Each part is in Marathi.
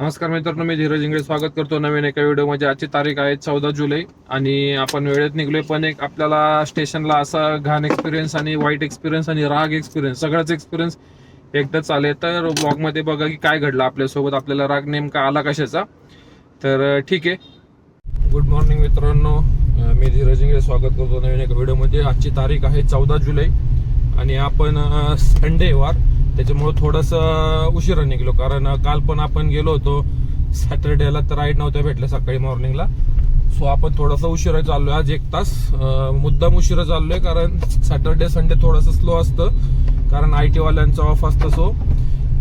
नमस्कार मित्रांनो मी धीरज इंगळे स्वागत करतो नवीन एका व्हिडिओमध्ये. आजची तारीख आहे चौदा जुलै आणि आपण वेळेत निघलोय पण एक आपल्याला स्टेशनला असा घाण एक्सपिरियन्स आणि वाईट एक्सपिरियन्स आणि राग एक्सपिरियन्स सगळाच एक्सपिरियन्स एकदाच आले तर ब्लॉगमध्ये बघा की काय घडलं आपल्यासोबत आपल्याला राग नेमका आला कशाचा. तर ठीक आहे. गुड मॉर्निंग मित्रांनो. मी धीरज इंगळे स्वागत करतो नवीन एका व्हिडिओमध्ये. आजची तारीख आहे चौदा जुलै आणि आपण संडे वार त्याच्यामुळं थोडंसं उशिरा निघलो. कारण काल पण आपण गेलो होतो. सॅटर्डेला तर राईड नव्हत्या भेटल्या सकाळी मॉर्निंगला. सो आपण थोडासा उशिरा चाललोय. आज एक तास मुद्दाम उशिरा चाललोय कारण सॅटर्डे संडे थोडंसं स्लो असतं. कारण आय टी वाल्यांचा ऑफ असतं सो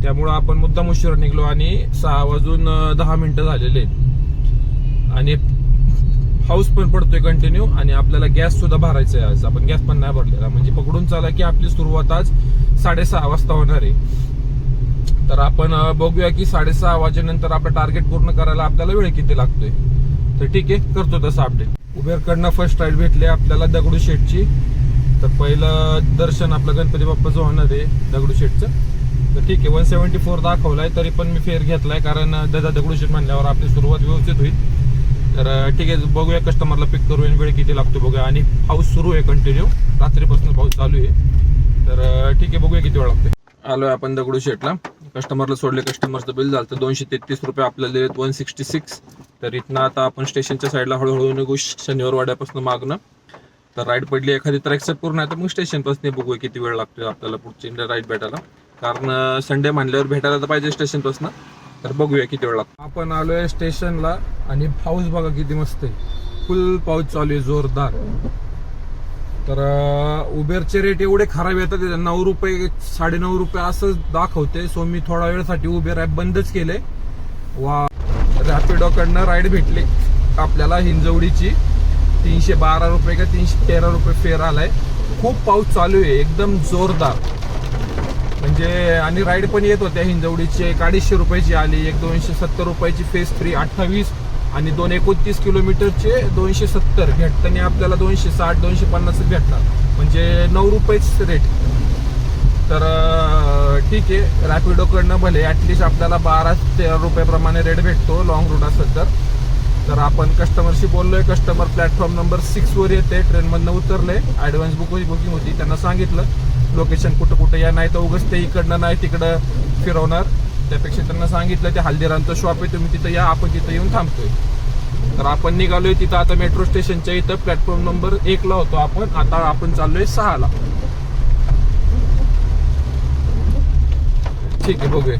त्यामुळं आपण मुद्दाम उशिरा निघलो आणि सहा वाजून दहा मिनिटं झालेले. आणि हाऊस पण पडतोय कंटिन्यू आणि आपल्याला गॅस सुद्धा भरायचा आहे आज. आपण गॅस पण नाही भरलेला. म्हणजे पकडून चाला की आपली सुरुवात आज साडेसहा वाजता होणार आहे. तर आपण बघूया की साडेसहा वाजेनंतर आपलं टार्गेट पूर्ण करायला आपल्याला वेळ किती लागतोय. तर ठीक आहे करतो तसं अपडेट उबेरकडनं फर्स्ट राईड भेटले आपल्याला दगडूशेठची तर पहिलं दर्शन आपलं गणपती बाप्पाचं होणार आहे दगडूशेठचं तर ठीक आहे वन सेवन्टी फोर दाखवलाय तरी पण मी फेर घेतलाय कारण दादा दगडूशेठ म्हणल्यावर आपली सुरुवात व्यवस्थित होईल. तर ठीक आहे बघूया कस्टमरला पिक करूया वेळ किती लागतो बघूया. आणि पाऊस सुरू आहे कंटिन्यू रात्रीपासून पाऊस चालू आहे. तर ठीक आहे बघूया किती वेळ लागते आलोय आपण दगडू शेटला कस्टमरला सोडले कस्टमरचं बिल झालं तर दोनशे तेहतीस रुपये आपल्याला दिलेत वन सिक्स्टी सिक्स तर इथनं आता आपण स्टेशनच्या साईडला हळूहळू निघू शनिवार वाड्यापासून मागणं. तर राईड पडली एखादी तर एक्सेप्ट करून आहे तर मग स्टेशनपासून बघूया किती वेळ लागतो आपल्याला पुढची राईड भेटायला. कारण संडे म्हणल्यावर भेटायला तर पाहिजे स्टेशनपासून तर बघूया किती वेळ लागतो आपण आलोय स्टेशनला आणि पाऊस बघा किती मस्त आहे. फुल पाऊस चालू आहे जोरदार. तर उबेरचे रेट एवढे खराब येतात नऊ रुपये साडे नऊ रुपये असं दाखवते सो मी थोडा वेळसाठी उबेर ॲप बंदच केले वा रॅपिडोकडनं राईड भेटली आपल्याला हिंजवडीची. तीनशे बारा रुपये का तीनशे तेरा रुपये फेर आलाय. खूप पाऊस चालू आहे एकदम जोरदार. म्हणजे आणि राईड पण येत होत्या हिंजवडीची. एक अडीचशे रुपयाची आली एक दोनशे सत्तर रुपयाची फेस फ्री अठ्ठावीस. आणि दोन एकोणतीस किलोमीटरचे दोनशे सत्तर भेटताना आपल्याला दोनशे साठ दोनशे पन्नासच भेटणार. म्हणजे नऊ रुपयेच रेट तर ठीक आहे. रॅपिडोकडनं भले ॲटलिस्ट आपल्याला बारा तेरा रुपयाप्रमाणे रेट भेटतो लॉंग रूट असेल तर. तर आपण कस्टमरशी बोललोय. कस्टमर प्लॅटफॉर्म नंबर सिक्सवर येते. ट्रेनमधनं उतरले. ॲडव्हान्स बुक बुकिंग होती. त्यांना सांगितलं. लोकेशन कुठं कुठं या नाही तर उगच ते इकडनं नाही तिकडं फिरवणार. त्यापेक्षा त्यांना सांगितलं ते हल्दीरामचं शॉप आहे तुम्ही तिथं या आपण तिथं येऊन थांबतोय. तर आपण निघालोय तिथं आता मेट्रो स्टेशनच्या इथं प्लॅटफॉर्म नंबर एकला होतो आपण आता आपण चाललोय सहाला. ठीक आहे बघूया.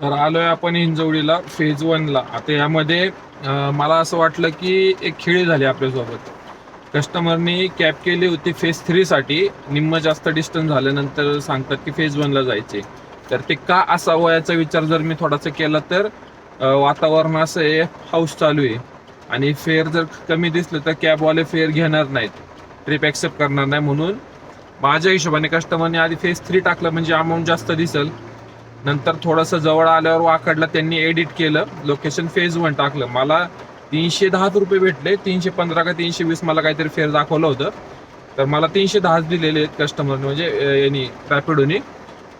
तर आलोय आपण हिंजवडीला फेज वनला आता यामध्ये मला असं वाटलं की एक खेळी झाली आपल्यासोबत. कस्टमरनी कॅब केली होती फेज थ्री साठी. निम्म जास्त डिस्टन्स झाल्यानंतर सांगतात की फेज वनला जायचे तर ते का असावं याचा विचार जर मी थोडासा केला तर वातावरण असं आहे हाऊस चालू आहे. आणि फेअर जर कमी दिसलं तर कॅबवाले फेअर घेणार नाहीत. ट्रिप ॲक्सेप्ट करणार नाही म्हणून. माझ्या हिशोबाने कस्टमरने आधी फेज थ्री टाकलं म्हणजे अमाऊंट जास्त दिसेल. नंतर थोडंसं जवळ आल्यावर वाकडला त्यांनी एडिट केलं लोकेशन फेज वन टाकलं. मला तीनशे दहाच रुपये भेटले तीनशे पंधरा का तीनशे वीस मला काहीतरी फेअर दाखवलं होतं. तर मला तीनशे दहाच दिलेले आहेत कस्टमरने म्हणजे यांनी रॅपिडोनी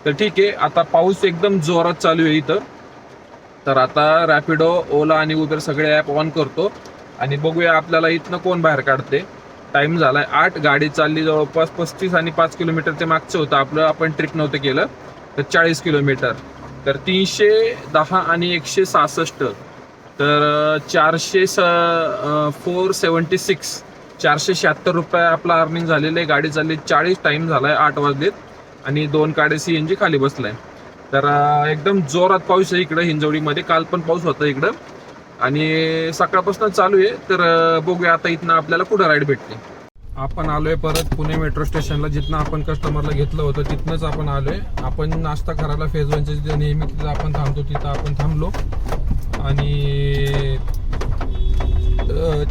तर ठीक आहे आता पाऊस एकदम जोरात चालू आहे इथं. तर आता रॅपिडो ओला आणि उबेर सगळे ॲप ऑन करतो. आणि बघूया आपल्याला इथनं कोण बाहेर काढते. टाईम झाला आहे आठ गाडी चालली जवळपास पस्तीस आणि पाच किलोमीटर ते मागचं होतं. आपलं आपण ट्रिप नव्हतं केलं तर चाळीस किलोमीटर. तर तीनशे दहा आणि एकशे सहासष्ट. तर चारशे स फोर सेवन्टी सिक्स चारशे शहात्तर रुपये आपला अर्निंग झालेलं आहे. गाडी चालली चाळीस टाईम झाला आहे आठ वाजलेत. आणि दोन काडे सी एन जी खाली बसलाय. तर एकदम जोरात पाऊस आहे इकडं हिंजवडीमध्ये. काल पण पाऊस होता इकडं. आणि सकाळपासून चालू आहे. तर बघूया आता इथनं आपल्याला कुठं राईड भेटते आपण आलोय परत पुणे मेट्रो स्टेशनला जिथनं आपण कस्टमरला घेतलं होतं तिथनंच आपण आलोय. आपण नाश्ता करायला फेज वनच्या जिथे नेहमी तिथं आपण थांबतो तिथं आपण थांबलो. आणि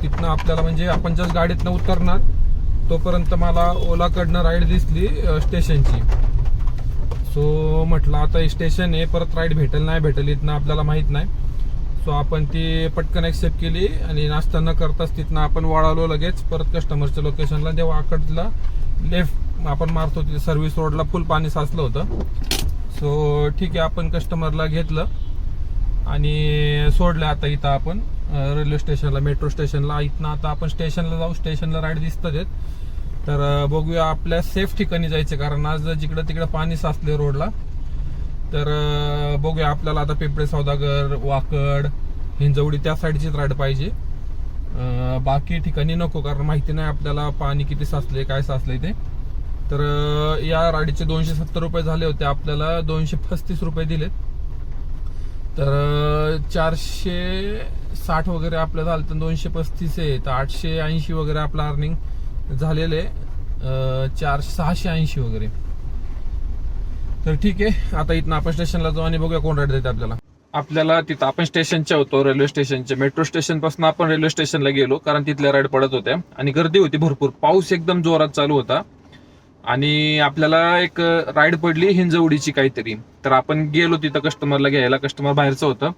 तिथनं आपल्याला म्हणजे आपण जस्ट गाडीतनं उतरणार. तोपर्यंत मला ओलाकडनं राईड दिसली स्टेशनची सो म्हटलं आता स्टेशन आहे परत राईड भेटेल नाही भेटेल इथनं आपल्याला माहीत नाही. सो आपण ती पटकन ॲक्सेप्ट केली आणि नाश्ता न करताच तिथनं आपण वळालो लगेच. परत कस्टमरच्या लोकेशनला जेव्हा आकडला लेफ्ट आपण मारतो तिथे सर्व्हिस रोडला फुल पाणी साचलं होतं. सो ठीक आहे आपण कस्टमरला घेतलं आणि सोडलं आता इथं आपण. रेल्वे स्टेशनला मेट्रो स्टेशनला इथनं आता आपण स्टेशनला जाऊ स्टेशनला राईड दिसतं आहेत. तर बघूया आपल्या सेफ ठिकाणी जायचं कारण आज जिकडं तिकडं पाणी साचले रोडला तर बघूया आपल्याला आता पिंपळे सौदागर वाकड हिंजवडी त्या साईडचीच राईड पाहिजे. बाकी ठिकाणी नको कारण माहिती नाही आपल्याला पाणी किती साचले काय साचले ते. तर या राडीचे दोनशे सत्तर रुपये झाले होते. आपल्याला दोनशे पस्तीस रुपये दिलेत. तर चारशे साठ वगैरे आपलं झालं तर दोनशे पस्तीस आहे. तर आठशे ऐंशी वगैरे आपलं अर्निंग झालेले चार सहाशे ऐंशी वगैरे. तर ठीक आहे आता इथनं आपण स्टेशनला जाऊ आणि बघूया कोण राईड देते आपल्याला. आपल्याला तिथं आपण स्टेशनच्या होतो रेल्वे स्टेशनच्या. मेट्रो स्टेशनपासून आपण रेल्वे स्टेशनला गेलो कारण तिथल्या राईड पडत होत्या. आणि गर्दी होती भरपूर. पाऊस एकदम जोरात चालू होता. आणि आपल्याला एक राईड पडली हिंजवडीची काहीतरी. तर आपण गेलो तिथं कस्टमरला घ्यायला. कस्टमर बाहेरचं होतं.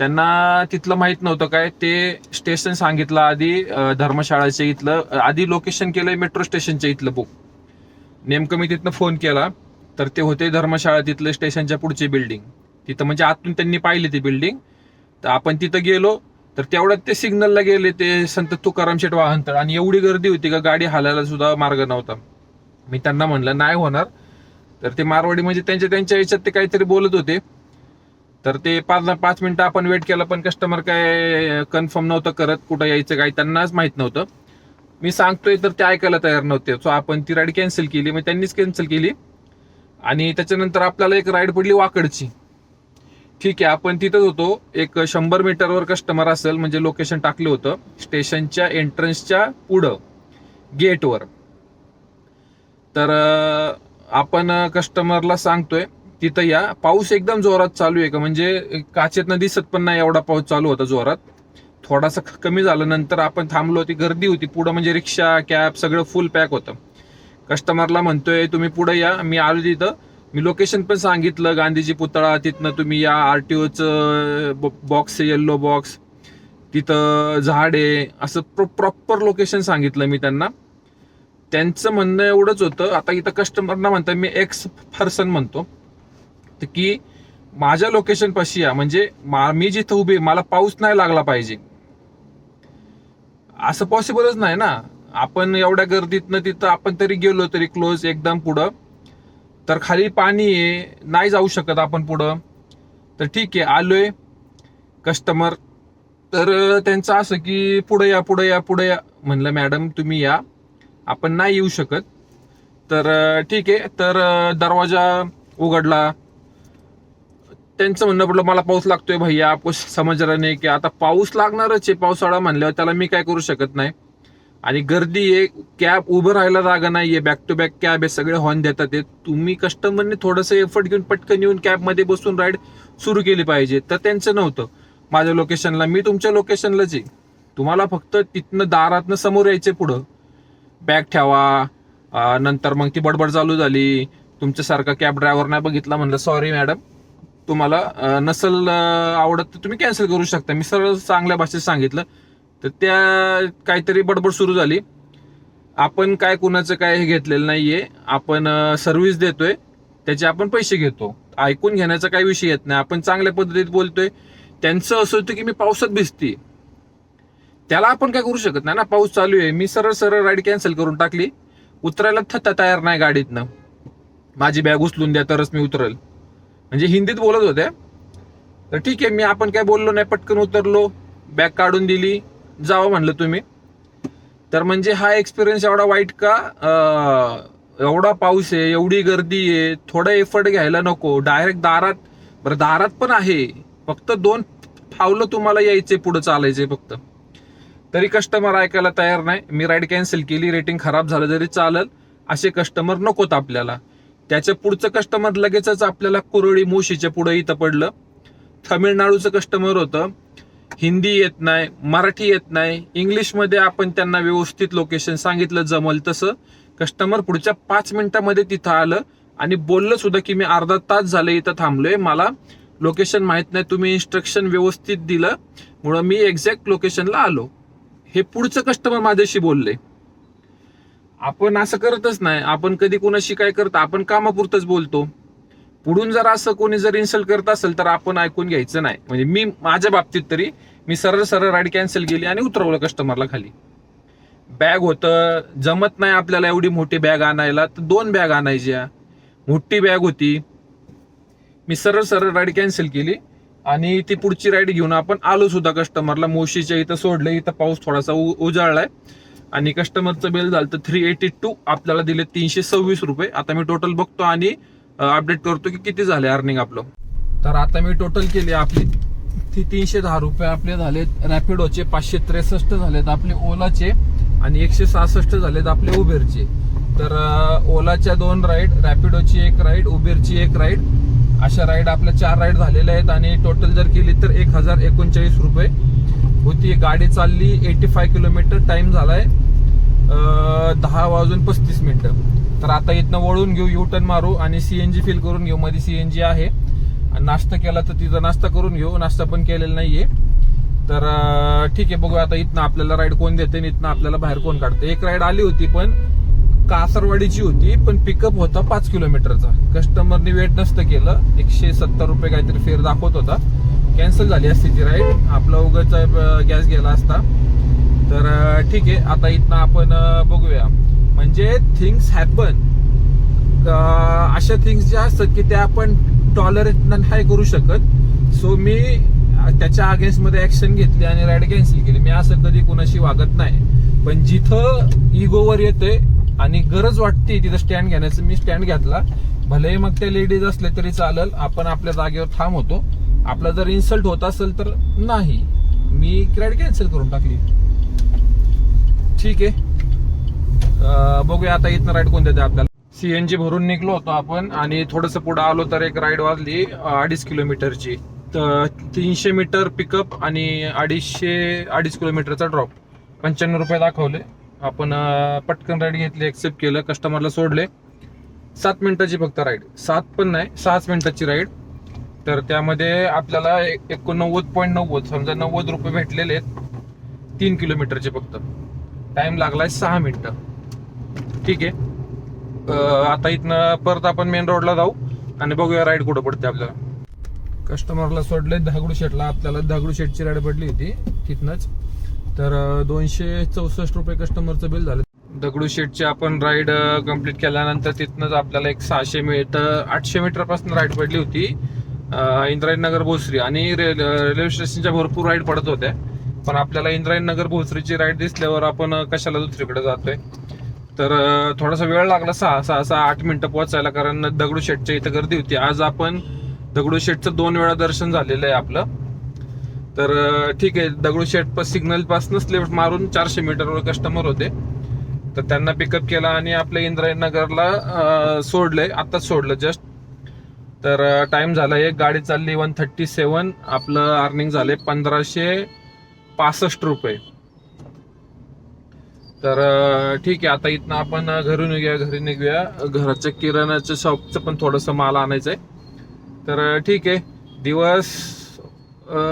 त्यांना तिथलं माहीत नव्हतं काय. ते स्टेशन सांगितलं आधी धर्मशाळाच्या इथलं आधी लोकेशन केलंय मेट्रो स्टेशनच्या इथलं बुक. नेमकं मी तिथनं फोन केला तर ते होते धर्मशाळा तिथलं स्टेशनच्या पुढची बिल्डिंग. तिथं म्हणजे आतून त्यांनी पाहिली ती बिल्डिंग. तर आपण तिथं गेलो तर तेवढ्यात ते सिग्नलला गेले ते संत तुकाराम शेठ वाहनतळ. आणि एवढी गर्दी होती का गाडी हालायला सुद्धा मार्ग नव्हता. मी त्यांना म्हणलं नाही होणार. तर ते मारवाडी म्हणजे त्यांच्या त्यांच्या याच्यात ते काहीतरी बोलत होते. तर ते पाच पाच मिनिटं आपण वेट केला पण कस्टमर काय कन्फर्म नव्हतं करत कुठं यायचं काय त्यांनाच माहीत नव्हतं. मी सांगतोय तर ते ऐकायला तयार नव्हते. सो आपण ती राईड कॅन्सल केली मग त्यांनीच कॅन्सल केली. आणि त्याच्यानंतर आपल्याला एक राईड पडली वाकडची. ठीक आहे आपण तिथंच होतो. एक शंभर मीटरवर कस्टमर असेल म्हणजे लोकेशन टाकलं होतं. स्टेशनच्या एंट्रन्सच्या पुढं गेटवर तर आपण कस्टमरला सांगतोय तिथं या. पाऊस एकदम जोरात चालू आहे का? म्हणजे काचेतनं दिसत पण नाही एवढा पाऊस चालू होता जोरात. थोडासा कमी झालं. नंतर आपण थांबलो होती गर्दी होती. पुढं म्हणजे रिक्षा कॅब सगळं फुल पॅक होतं. कस्टमरला म्हणतोय तुम्ही पुढे या. मी आलो तिथं. मी लोकेशन पण सांगितलं. गांधीजी पुतळा तिथनं तुम्ही या. आर टी ओचं बॉक्स येल्लो बॉक्स तिथं झाड आहे. असं प्रो प्रॉपर लोकेशन सांगितलं मी त्यांना. त्यांचं म्हणणं एवढंच होतं. आता इथं कस्टमरना म्हणतात मी एक्स पर्सन म्हणतो. की माझ्या लोकेशन पाशी या. म्हणजे मी जिथं उभी मला पाऊस नाही लागला पाहिजे. असं पॉसिबलच नाही ना. आपण एवढ्या गर्दीतनं तिथं आपण तरी गेलो तरी क्लोज एकदम पुढं. तर खाली पाणी आहे नाही जाऊ शकत आपण पुढं. तर ठीक आहे आलोय कस्टमर तर त्यांचं असं की पुढे या पुढे या पुढे या. म्हणलं मॅडम तुम्ही या. आपण नाही येऊ शकत. तर ठीक आहे. तर दरवाजा उघडला. त्यांचं म्हणणं पडलं मला पाऊस लागतोय भैया आपको समज नाही की आता पाऊस लागणारच आहे पावसाळा म्हणल्यावर त्याला मी काय करू शकत नाही. आणि गर्दी आहे कॅब उभं राहायला जागा नाही आहे बॅक टू बॅक कॅब आहे सगळे हॉर्न देतात ते तुम्ही कस्टमरने थोडंसं एफर्ट घेऊन पटकन येऊन कॅबमध्ये बसून राईड सुरू केली पाहिजे. तर त्यांचं नव्हतं. माझ्या लोकेशनला मी तुमच्या लोकेशनलाच आहे. तुम्हाला फक्त तिथनं दारातनं समोर यायचे पुढं. बॅग ठेवा नंतर मग ती बडबड चालू झाली. तुमच्यासारखा कॅब ड्रायव्हर नाही बघितला म्हणलं सॉरी मॅडम तुम्हाला नसल आवडत तर तुम्ही कॅन्सल करू शकता. मी सरळ चांगल्या भाषेत सांगितलं. तर त्या काहीतरी बडबड सुरू झाली. आपण काय कुणाचं काय हे घेतलेलं नाहीये. आपण सर्व्हिस देतोय. त्याचे आपण पैसे घेतो. ऐकून घेण्याचा काही विषय येत नाही. आपण चांगल्या पद्धतीत बोलतोय. त्यांचं असं होतं की मी पावसात भिजते. त्याला आपण काय करू शकत नाही ना? पाऊस चालू आहे. मी सरळ सरळ राईड कॅन्सल करून टाकली. उतरायला थत्ता तयार नाही गाडीतनं. माझी बॅग उचलून द्या तरच मी उतरल. म्हणजे हिंदीत बोलत होत्या तर ठीक आहे मी आपण काय बोललो नाही पटकन उतरलो बॅग काढून दिली जावं म्हणलं तुम्ही. तर म्हणजे हा एक्सपिरियन्स एवढा वाईट का? एवढा पाऊस आहे एवढी गर्दी आहे थोडा एफर्ट घ्यायला नको. डायरेक्ट दारात बरं दारात पण आहे. फक्त दोन फावलं तुम्हाला यायचे पुढे चालायचे फक्त. तरी कस्टमर ऐकायला तयार नाही. मी राईड कॅन्सल केली रेटिंग खराब झालं तरी चालेल. असे कस्टमर नकोत आपल्याला. त्याच्या पुढचं कस्टमर लगेचच आपल्याला कुरळी मोशीच्या पुढे इथं पडलं. तमिळनाडूचं कस्टमर होतं. हिंदी येत नाही मराठी येत नाही. इंग्लिशमध्ये आपण त्यांना व्यवस्थित लोकेशन सांगितलं जमल तसं. कस्टमर पुढच्या पाच मिनिटामध्ये तिथं आलं आणि बोललं सुद्धा की मी अर्धा तास झालं इथं थांबलोय. मला लोकेशन माहीत नाही तुम्ही इन्स्ट्रक्शन व्यवस्थित दिलं. म्हणून मी एक्झॅक्ट लोकेशनला आलो. हे पुढचं कस्टमर माझ्याशी बोलले. आपण असं करतच नाही. आपण कधी कोणाशी काय करतो आपण कामापुरतच बोलतो. पुढून जर असं कोणी जर इन्सल्ट करत असेल तर आपण ऐकून घ्यायचं नाही. म्हणजे मी माझ्या बाबतीत तरी मी सरळ सरळ राईड कॅन्सल केली आणि उतरवलं कस्टमरला खाली. बॅग होतं जमत नाही आपल्याला एवढी मोठी बॅग आणायला तर दोन बॅग आणायच्या. मोठी बॅग होती. मी सरळ सरळ राईड कॅन्सल केली आणि ती पुढची राईड घेऊन आपण आलो सुद्धा कस्टमरला मोशीच्या इथं सोडलं इथं पाऊस थोडासा उ- उजाळलाय. आणि कस्टमरचं बिल झालं तर थ्री एटी टू आपल्याला दिले तीनशे सव्वीस रुपये. आता मी टोटल बघतो आणि अपडेट करतो की किती झाले अर्निंग आपलं. तर आता मी टोटल केली आपली. ती तीनशे दहा रुपये आपले झालेत. रॅपिडोचे पाचशे त्रेसष्ट झालेत आपले ओलाचे आणि एकशे सहासष्ट झालेत आपले उबेरचे. तर ओलाच्या दोन राईड रॅपिडोची एक राईड उबेरची एक राईड अशा राईड आपल्या चार राईड झालेल्या आहेत आणि टोटल जर केली तर एक हजार एकोणचाळीस रुपये. होती. गाडी चालली एटी फाय किलोमीटर टाइम झालाय दहा वाजून पस्तीस मिनिटं तर आता इथनं वळून घेऊ यू टर्न मारू आणि सीएनजी फिल करून घेऊ. मध्ये सीएनजी आहे. आणि नाश्ता केला तर तिथं नाश्ता करून घेऊ. नाश्ता पण केलेला नाहीये. तर ठीक आहे बघू आता इथनं आपल्याला राईड कोण देते आणि इथनं आपल्याला बाहेर कोण काढते. एक राईड आली होती पण कासरवाडीची होती पण पिकअप होता पाच किलोमीटरचा कस्टमरनी वेट नसतं केलं. एकशे सत्तर रुपये काहीतरी फेर दाखवत होता. कॅन्सल झाली असती ती राईड आपला उगाच गॅस गेला असता. तर ठीक आहे आता इथनं आपण बघूया. म्हणजे थिंग्स हॅपन अशा थिंग्स ज्या असतात की त्या आपण टॉलरेट नाही करू शकत. सो मी त्याच्या अगेन्स्टमध्ये ऍक्शन घेतली आणि राईड कॅन्सल केली. मी असं कधी कुणाशी वागत नाही. पण जिथं इगोवर येते आणि गरज वाटते तिथं स्टँड घेण्याचं मी स्टँड घेतला. भलेही मग ते लेडीज असले तरी चालेल. आपण आपल्या जागेवर थांबवतो. होतो आपला जर इन्सल्ट होत असेल तर नाही. मी राईड कॅन्सल करून टाकली. ठीक आहे. बघूया आता इथनं राईड कोण देते आपल्याला. सीएनजी भरून निघलो होतो आपण आणि थोडस पुढे आलो तर एक राईड वाजली अडीच किलोमीटरची. तर तीनशे मीटर पिकअप आणि अडीचशे अडीच किलोमीटरचा ड्रॉप पंच्याण्णव रुपये दाखवले. आपण पटकन राईड घेतली एक्सेप्ट केलं कस्टमरला सोडले. सात मिनिटाची फक्त राईड सात पण नाही सहाच मिनिटाची राईड तर त्यामध्ये आपल्याला एकोणनव्वद पॉईंट नव्वद समजा नव्वद रुपये भेटलेले आहेत तीन किलोमीटरचे फक्त. टाइम लागलाय सहा मिनिटं. ठीक आहे. आता इथनं परत आपण मेन रोडला जाऊ आणि बघूया राईड कुठं पडते आपल्याला. कस्टमरला सोडले दगडूशेठला आपल्याला दगडू शेटची राईड पडली होती तिथनंच. तर दोनशे चौसष्ट रुपये कस्टमरचं बिल झालं. दगडू शेटची आपण राईड कंप्लीट केल्यानंतर तिथनंच आपल्याला एक सहाशे मीटर आठशे मीटरपासून राईड पडली होती. इंद्रायणनगर भोसरी आणि रे- रेल्वे स्टेशनच्या भरपूर राईड पडत होत्या. पण आपल्याला इंद्रायणनगर भोसरीची राईड दिसल्यावर आपण कशाला दुसरीकडे जातोय? तर थोडासा वेळ लागला सहा सहा सहा आठ मिनिटं पोहोचायला कारण दगडूशेठच्या इथं गर्दी होती. आज आपण दगडूशेठचं दोन वेळा दर्शन झालेलं आहे आपलं. तर ठीक आहे दगडूशेठ शेट सिग्नल लेफ्ट मारून चारशे मीटरवर कस्टमर होते. तर त्यांना पिकअप केला आणि आपल्या इंद्रायणनगरला अं, सोडलंय. आताच सोडलं जस्ट तर टाइम झाला. एक गाडी चालली वन थर्टी सेवन आपलं अर्निंग झाले पंधराशे पासष्ट रुपये. तर ठीक आहे. आता इथनं आपण घरी निघूया घरी निघूया. घराच्या किराणाच्या शॉपचं पण थोडंसं माल आणायचं आहे तर ठीक आहे. दिवस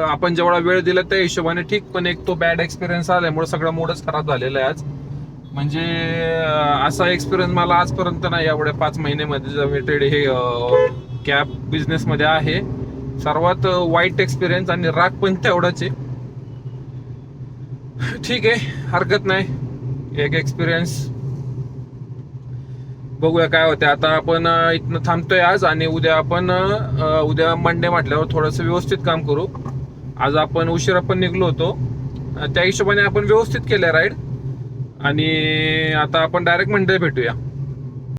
आपण जेवढा वेळ दिला त्या हिशोबाने ठीक पण एक तो बॅड एक्सपिरियन्स आल्यामुळे सगळं मूडच खराब झालेला आहे आज. म्हणजे असा एक्सपिरियन्स मला आजपर्यंत नाही. एवढ्या पाच महिन्यामध्ये लिमिटेड हे कॅब बिझनेस मध्ये आहे. सर्वात वाईट एक्सपिरियन्स आणि राग पण तेवढाच आहे. ठीक आहे हरकत नाही. एक एक्सपिरियन्स बघूया काय होते आता आपण इथनं थांबतोय आज आणि उद्या आपण उद्या मंडे म्हटल्यावर थोडंसं व्यवस्थित काम करू. आज आपण उशिरा पण निघलो होतो. त्या हिशोबाने आपण व्यवस्थित केलं राईड आणि आता आपण डायरेक्ट मंडे भेटूया.